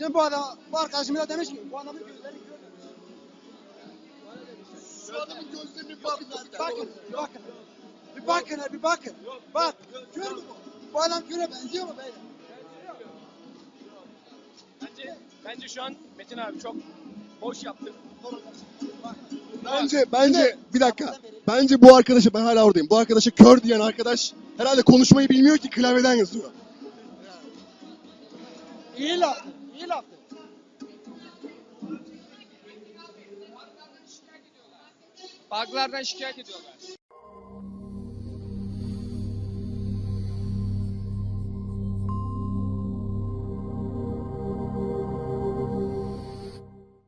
Şimdi bu adam, bu arkadaşım da demiş ki bu adamın gözleri. Şu adamın gözlerine bir bakın. Bakın, bir bakın. Bir bakın, bir bakın. Bak, kör mü bu? Bu adam köre benziyor mu beyler? Bence, bence şu an Metin abi çok boş yaptı. Bence, bence bir dakika. Bence bu arkadaşı, ben hala oradayım. Bu arkadaşa kör diyen arkadaş herhalde konuşmayı bilmiyor ki klavyeden yazıyor. İyi laf, iyi laf. Buglardan şikayet ediyorlar.